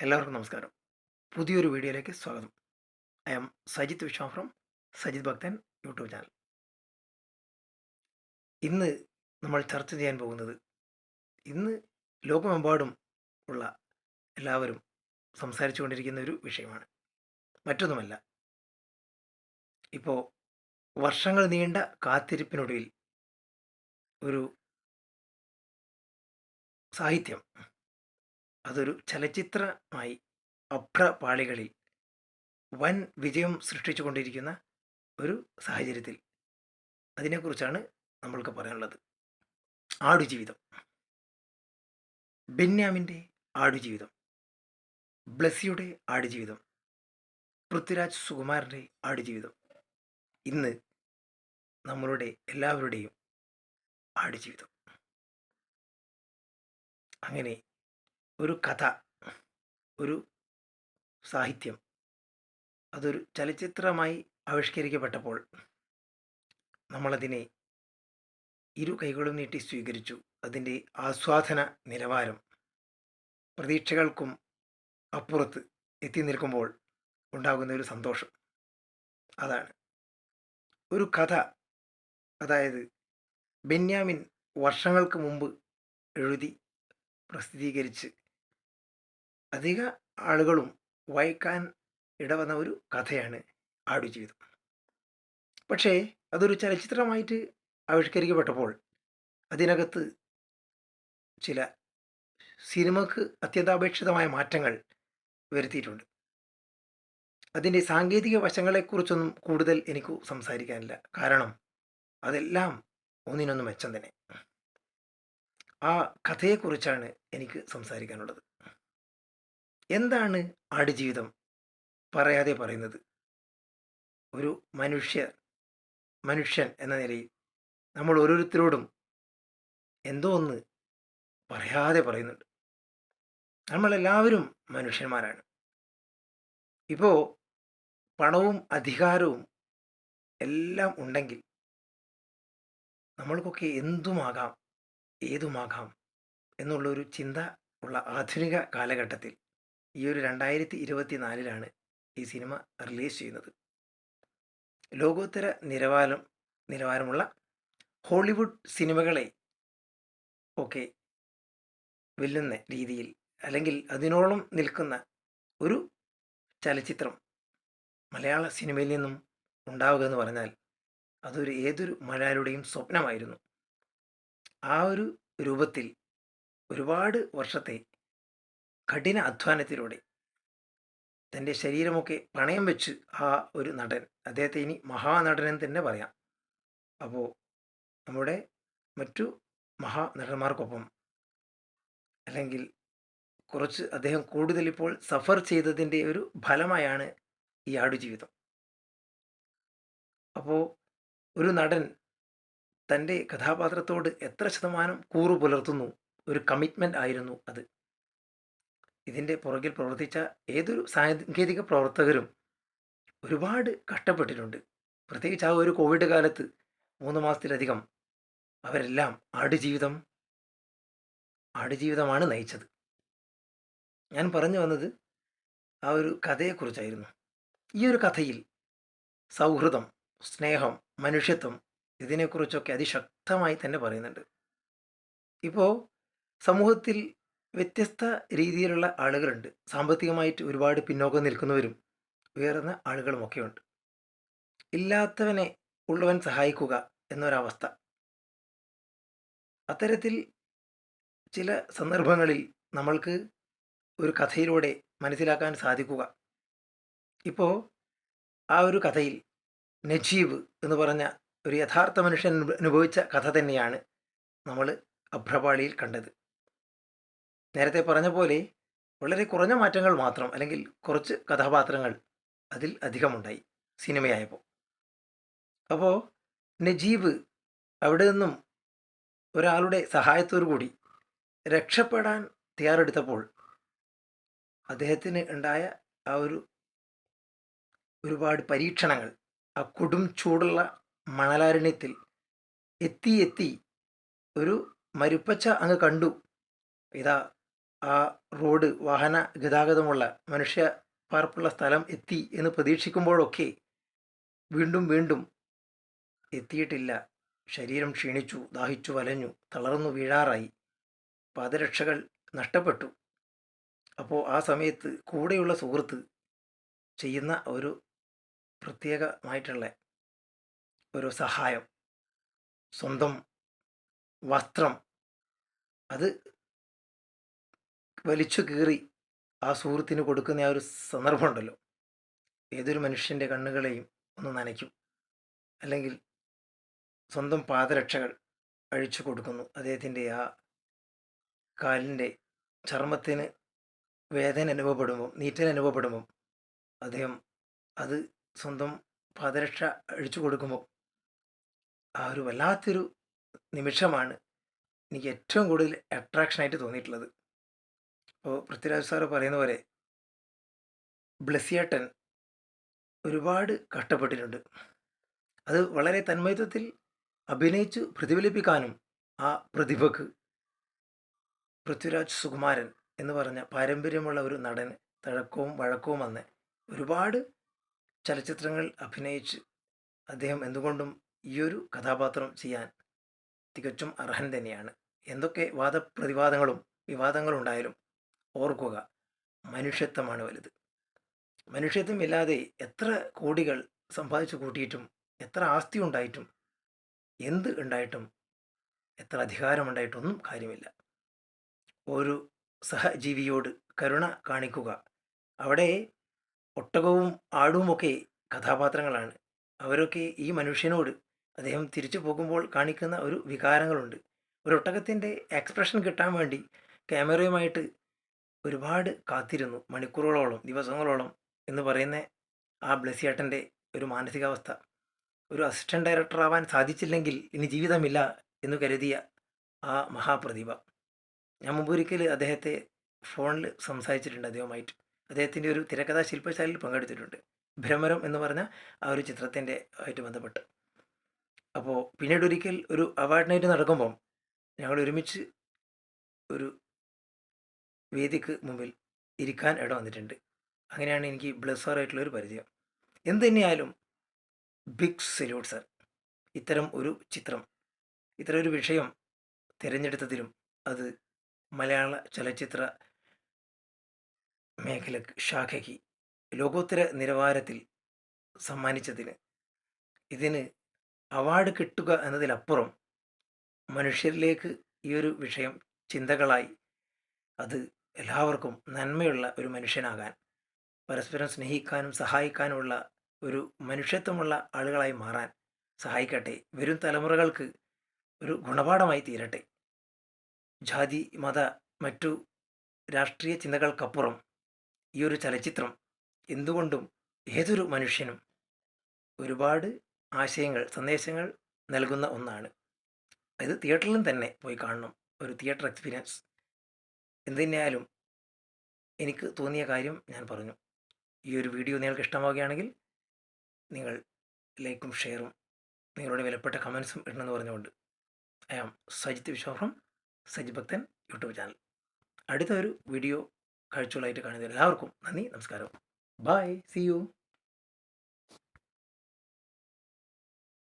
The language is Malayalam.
എല്ലാവർക്കും നമസ്കാരം. പുതിയൊരു വീഡിയോയിലേക്ക് സ്വാഗതം. I'm Sajith Vishwam from Sajith Bhakthan YouTube channel. ഇന്ന് നമ്മൾ ചർച്ച ചെയ്യാൻ പോകുന്നത് ഇന്ന് ലോകമെമ്പാടും ഉള്ള എല്ലാവരും സംസാരിച്ചു കൊണ്ടിരിക്കുന്ന ഒരു വിഷയമാണ്. മറ്റൊന്നുമല്ല. ഇപ്പോൾ വർഷങ്ങൾ നീണ്ട കാത്തിരിപ്പിനൊടുവിൽ ഒരു സാഹിത്യം അതൊരു ചലച്ചിത്രമായി അഭ്രപാളികളിൽ വൻ വിജയം സൃഷ്ടിച്ചുകൊണ്ടിരിക്കുന്ന ഒരു സാഹചര്യത്തിൽ അതിനെക്കുറിച്ചാണ് നമ്മൾക്ക് പറയാനുള്ളത്. ആടുജീവിതം. ബെന്യാമിന്റെ ആടുജീവിതം. ബ്ലസ്സിയുടെ ആടുജീവിതം. പൃഥ്വിരാജ് സുകുമാരന്റെ ആടുജീവിതം. ഇന്ന് നമ്മളുടെ എല്ലാവരുടെയും ആടുജീവിതം. അങ്ങനെ ഒരു കഥ ഒരു സാഹിത്യം. അതൊരു ചലച്ചിത്രമായി ആവിഷ്കരിക്കപ്പെട്ടപ്പോൾ നമ്മളതിനെ ഇരു കൈകളും നീട്ടി സ്വീകരിച്ചു. അതിന്റെ ആസ്വാദന നിലവാരം പ്രതീക്ഷകൾക്കും അപ്പുറത്ത് എത്തി നിൽക്കുമ്പോൾ ഉണ്ടാകുന്ന ഒരു സന്തോഷം. അതാണ്. ഒരു കഥ അതായത് ബെന്യാമിൻ വർഷങ്ങൾക്ക് മുമ്പ് എഴുതി പ്രസിദ്ധീകരിച്ച് അധിക ആളുകളും വായിക്കാൻ ഇടവന്ന ഒരു കഥയാണ് ആടുജീവിതം. പക്ഷേ അതൊരു ചലച്ചിത്രമായിട്ട് ആവിഷ്കരിക്കപ്പെട്ടപ്പോൾ അതിനകത്ത് ചില സിനിമക്ക് അത്യന്താപേക്ഷിതമായ മാറ്റങ്ങൾ വരുത്തിയിട്ടുണ്ട്. അതിന്റെ സാങ്കേതിക വശങ്ങളെക്കുറിച്ചൊന്നും കൂടുതൽ എനിക്ക് സംസാരിക്കാനില്ല. കാരണം അതെല്ലാം ഒന്നിനൊന്ന് മെച്ചം തന്നെ. ആ കഥയെക്കുറിച്ചാണ് എനിക്ക് സംസാരിക്കാനുള്ളത്. എന്താണ് ആടുജീവിതം പറയാതെ പറയുന്നത്. ഒരു മനുഷ്യ മനുഷ്യൻ എന്ന നിലയിൽ നമ്മൾ ഓരോരുത്തരോടും എന്തോ ഒന്ന് പറയാതെ പറയുന്നുണ്ട്. നമ്മളെല്ലാവരും മനുഷ്യന്മാരാണ്. ഇപ്പോൾ പണവും അധികാരവും എല്ലാം ഉണ്ടെങ്കിൽ നമ്മൾക്കൊക്കെ എന്തുമാകാം? ഏതുമാകാം? എന്നുള്ളൊരു ചിന്ത ഉള്ള ആധുനിക കാലഘട്ടത്തിൽ ഈ ഒരു രണ്ടായിരത്തി ഇരുപത്തി നാലിലാണ് ഈ സിനിമ റിലീസ് ചെയ്യുന്നത്. ലോകോത്തര നിലവാരം നിലവാരമുള്ള ഹോളിവുഡ് സിനിമകളെ ഒക്കെ വെല്ലുന്ന രീതിയിൽ അല്ലെങ്കിൽ അതിനോളം നിൽക്കുന്ന ഒരു ചലച്ചിത്രം മലയാള സിനിമയിൽ നിന്നും ഉണ്ടാവുക എന്ന് പറഞ്ഞാൽ അതൊരു ഏതൊരു മലയാളിയുടെയും സ്വപ്നമായിരുന്നു. ആ ഒരു രൂപത്തിൽ ഒരുപാട് വർഷത്തെ കഠിന അധ്വാനത്തിലൂടെ തന്റെ ശരീരമൊക്കെ പണയം വെച്ച് ആ ഒരു നടൻ അദ്ദേഹത്തെ ഇനി മഹാനടനെന്ന് തന്നെ പറയാം. അപ്പോൾ നമ്മുടെ മറ്റു മഹാനടന്മാർക്കൊപ്പം അല്ലെങ്കിൽ കുറച്ച് അദ്ദേഹം കൂടുതൽ ഇപ്പോൾ സഫർ ചെയ്തതിന്റെ ഒരു ഫലമായാണ് ഈ ആടുജീവിതം. അപ്പോൾ ഒരു നടൻ തന്റെ കഥാപാത്രത്തോട് എത്ര ശതമാനം കൂറു പുലർത്തുന്നു ഒരു കമ്മിറ്റ്മെന്റ് ആയിരുന്നു അത്. ഇതിന്റെ പുറകിൽ പ്രവർത്തിച്ച ഏതൊരു സാങ്കേതിക പ്രവർത്തകരും ഒരുപാട് കഷ്ടപ്പെട്ടിട്ടുണ്ട്. പ്രത്യേകിച്ച് ആ ഒരു കോവിഡ് കാലത്ത് മൂന്ന് മാസത്തിലധികം അവരെല്ലാം ആടുജീവിതം ആടുജീവിതമാണ് നയിച്ചത്. ഞാൻ പറഞ്ഞു വന്നത് ആ ഒരു കഥയെക്കുറിച്ചായിരുന്നു. ഈ ഒരു കഥയിൽ സൗഹൃദം സ്നേഹം മനുഷ്യത്വം ഇതിനെക്കുറിച്ചൊക്കെ അതിശക്തമായി തന്നെ പറയുന്നുണ്ട്. ഇപ്പോൾ സമൂഹത്തിൽ വ്യത്യസ്ത രീതിയിലുള്ള ആളുകളുണ്ട്. സാമ്പത്തികമായിട്ട് ഒരുപാട് പിന്നോക്കം നിൽക്കുന്നവരും ഉയർന്ന ആളുകളുമൊക്കെയുണ്ട്. ഇല്ലാത്തവനെ ഉള്ളവൻ സഹായിക്കുക എന്നൊരവസ്ഥ. അത്തരത്തിൽ ചില സന്ദർഭങ്ങളിൽ നമ്മൾക്ക് ഒരു കഥയിലൂടെ മനസ്സിലാക്കാൻ സാധിക്കുക. ഇപ്പോൾ ആ ഒരു കഥയിൽ നജീബ് എന്ന് പറഞ്ഞ ഒരു യഥാർത്ഥ മനുഷ്യൻ അനുഭവിച്ച കഥ തന്നെയാണ് നമ്മൾ അഭ്രപാളിയിൽ കണ്ടത്. നേരത്തെ പറഞ്ഞ പോലെ വളരെ കുറഞ്ഞ മാറ്റങ്ങൾ മാത്രം അല്ലെങ്കിൽ കുറച്ച് കഥാപാത്രങ്ങൾ അതിൽ അധികമുണ്ടായി സിനിമയായപ്പോൾ. അപ്പോൾ നജീബ് അവിടെ നിന്നും ഒരാളുടെ സഹായത്തോടു കൂടി രക്ഷപ്പെടാൻ തയ്യാറെടുത്തപ്പോൾ അദ്ദേഹത്തിന് ഉണ്ടായ ആ ഒരു ഒരുപാട് പരീക്ഷണങ്ങൾ ആ കൊടും ചൂടുള്ള മണലാരണ്യത്തിൽ എത്തി എത്തി ഒരു മരുപ്പച്ച അങ്ങ് കണ്ടു. ഇതാ ആ റോഡ് വാഹന ഗതാഗതമുള്ള മനുഷ്യ പാർപ്പുള്ള സ്ഥലം എത്തി എന്ന് പ്രതീക്ഷിക്കുമ്പോഴൊക്കെ വീണ്ടും വീണ്ടും എത്തിയിട്ടില്ല. ശരീരം ക്ഷീണിച്ചു ദാഹിച്ചു വലഞ്ഞു തളർന്നു വീഴാറായി. പാദരക്ഷകൾ നഷ്ടപ്പെട്ടു. അപ്പോൾ ആ സമയത്ത് കൂടെയുള്ള സുഹൃത്ത് ചെയ്യുന്ന ഒരു പ്രത്യേകമായിട്ടുള്ള ഒരു സഹായം. സ്വന്തം വസ്ത്രം. അത് വലിച്ചു കീറി ആ സുഹൃത്തിന് കൊടുക്കുന്ന ആ ഒരു സന്ദർഭമുണ്ടല്ലോ. ഏതൊരു മനുഷ്യന്റെ കണ്ണുകളെയും ഒന്ന് നനയ്ക്കും. അല്ലെങ്കിൽ സ്വന്തം പാദരക്ഷകൾ അഴിച്ചു കൊടുക്കുന്നു. അദ്ദേഹത്തിന്റെ ആ കാലിന്റെ ചർമ്മത്തിന് വേദന അനുഭവപ്പെടുമ്പം നീറ്റൽ അനുഭവപ്പെടുമ്പം അദ്ദേഹം അത് സ്വന്തം പാദരക്ഷ അഴിച്ചു കൊടുക്കുമ്പോൾ ആ ഒരു വല്ലാത്തൊരു നിമിഷമാണ് എനിക്ക് ഏറ്റവും കൂടുതൽ അട്രാക്ഷനായിട്ട് തോന്നിയിട്ടുള്ളത്. അപ്പോൾ പൃഥ്വിരാജ് സാറ് പറയുന്ന പോലെ ബ്ലസ്സിയേട്ടൻ ഒരുപാട് കഷ്ടപ്പെട്ടിട്ടുണ്ട്. അത് വളരെ തന്മയത്വത്തിൽ അഭിനയിച്ച് പ്രതിഫലിപ്പിക്കാനും ആ പ്രതിഭക്ക് പൃഥ്വിരാജ് സുകുമാരൻ എന്ന് പറഞ്ഞ പാരമ്പര്യമുള്ള ഒരു നടൻ തഴക്കവും വഴക്കവും വന്ന് ഒരുപാട് ചലച്ചിത്രങ്ങൾ അഭിനയിച്ച് അദ്ദേഹം എന്തുകൊണ്ടും ഈ ഒരു കഥാപാത്രം ചെയ്യാൻ തികച്ചും അർഹൻ തന്നെയാണ്. എന്തൊക്കെ വാദപ്രതിവാദങ്ങളും വിവാദങ്ങളും ഉണ്ടായാലും ഓർക്കുക മനുഷ്യത്വമാണ് വലുത്. മനുഷ്യത്വം ഇല്ലാതെ എത്ര കോടികൾ സമ്പാദിച്ചു കൂട്ടിയിട്ടും എത്ര ആസ്തി ഉണ്ടായിട്ടും എന്ത് ഉണ്ടായിട്ടും എത്ര അധികാരമുണ്ടായിട്ടൊന്നും കാര്യമില്ല. ഒരു സഹജീവിയോട് കരുണ കാണിക്കുക. അവിടെ ഒട്ടകവും ആടുമൊക്കെ കഥാപാത്രങ്ങളാണ്. അവരൊക്കെ ഈ മനുഷ്യനോട് അദ്ദേഹം തിരിച്ചു പോകുമ്പോൾ കാണിക്കുന്ന ഒരു വികാരങ്ങളുണ്ട്. ഒരു ഒട്ടകത്തിന്റെ എക്സ്പ്രഷൻ കിട്ടാൻ വേണ്ടി ക്യാമറയുമായിട്ട് ഒരുപാട് കാത്തിരുന്നു. മണിക്കൂറുകളോളം ദിവസങ്ങളോളം എന്ന് പറയുന്ന ആ ബ്ലസ്സിയേട്ടന്റെ ഒരു മാനസികാവസ്ഥ. ഒരു അസിസ്റ്റന്റ് ഡയറക്ടർ ആവാൻ സാധിച്ചില്ലെങ്കിൽ ഇനി ജീവിതമില്ല എന്ന് കരുതിയ ആ മഹാപ്രതിഭ. ഞാൻ മുമ്പൊരിക്കൽ അദ്ദേഹത്തെ ഫോണിൽ സംസാരിച്ചിട്ടുണ്ട് അദ്ദേഹവുമായിട്ട്. അദ്ദേഹത്തിന്റെ ഒരു തിരക്കഥാ ശില്പശാലയിൽ പങ്കെടുത്തിട്ടുണ്ട്. ഭ്രമരം എന്ന് പറഞ്ഞ ആ ഒരു ചിത്രത്തിന്റെ ആയിട്ട് ബന്ധപ്പെട്ട്. അപ്പോൾ പിന്നീട് ഒരിക്കൽ ഒരു അവാർഡ് നൈറ്റ് നടക്കുമ്പം ഞങ്ങൾ ഒരുമിച്ച് ഒരു വേദിക്ക് മുമ്പിൽ ഇരിക്കാൻ ഇട വന്നിട്ടുണ്ട്. അങ്ങനെയാണ് എനിക്ക് ബ്ലസ്സറായിട്ടുള്ള ഒരു പരിചയം. എന്ത് തന്നെയായാലും ബിഗ് സല്യൂട്ട് സർ. ഇത്തരം ഒരു ചിത്രം ഇത്തരം ഒരു വിഷയം തിരഞ്ഞെടുത്തതിലും അത് മലയാള ചലച്ചിത്ര മേഖല ശാഖയ്ക്ക് ലോകോത്തര നിലവാരത്തിൽ സമ്മാനിച്ചതിന് ഇതിന് അവാർഡ് കിട്ടുക എന്നതിലപ്പുറം മനുഷ്യരിലേക്ക് ഈ ഒരു വിഷയം ചിന്തകളായി അത് എല്ലാവർക്കും നന്മയുള്ള ഒരു മനുഷ്യനാകാൻ പരസ്പരം സ്നേഹിക്കാനും സഹായിക്കാനുമുള്ള ഒരു മനുഷ്യത്വമുള്ള ആളുകളായി മാറാൻ സഹായിക്കട്ടെ. വരും തലമുറകൾക്ക് ഒരു ഗുണപാഠമായി തീരട്ടെ. ജാതി മത മറ്റു രാഷ്ട്രീയ ചിന്തകൾക്കപ്പുറം ഈ ഒരു ചലച്ചിത്രം എന്തുകൊണ്ടും ഏതൊരു മനുഷ്യനും ഒരുപാട് ആശയങ്ങൾ സന്ദേശങ്ങൾ നൽകുന്ന ഒന്നാണ്. ഇത് തിയേറ്ററിലും തന്നെ പോയി കാണണം. ഒരു തിയേറ്റർ എക്സ്പീരിയൻസ് എന്ത് തന്നെയായാലും എനിക്ക് തോന്നിയ കാര്യം ഞാൻ പറഞ്ഞു. ഈ ഒരു വീഡിയോ നിങ്ങൾക്ക് ഇഷ്ടമാവുകയാണെങ്കിൽ നിങ്ങൾ ലൈക്കും ഷെയറും നിങ്ങളുടെ വിലപ്പെട്ട കമൻസും ഇടണമെന്ന് പറഞ്ഞുകൊണ്ട് ഐ ആം സജിത് വിശ്വാസം സജി ഭക്തൻ യൂട്യൂബ് ചാനൽ. അടുത്ത ഒരു വീഡിയോ കാഴ്ചകളായിട്ട് കാണുന്നത് എല്ലാവർക്കും നന്ദി നമസ്കാരം. Bye see you.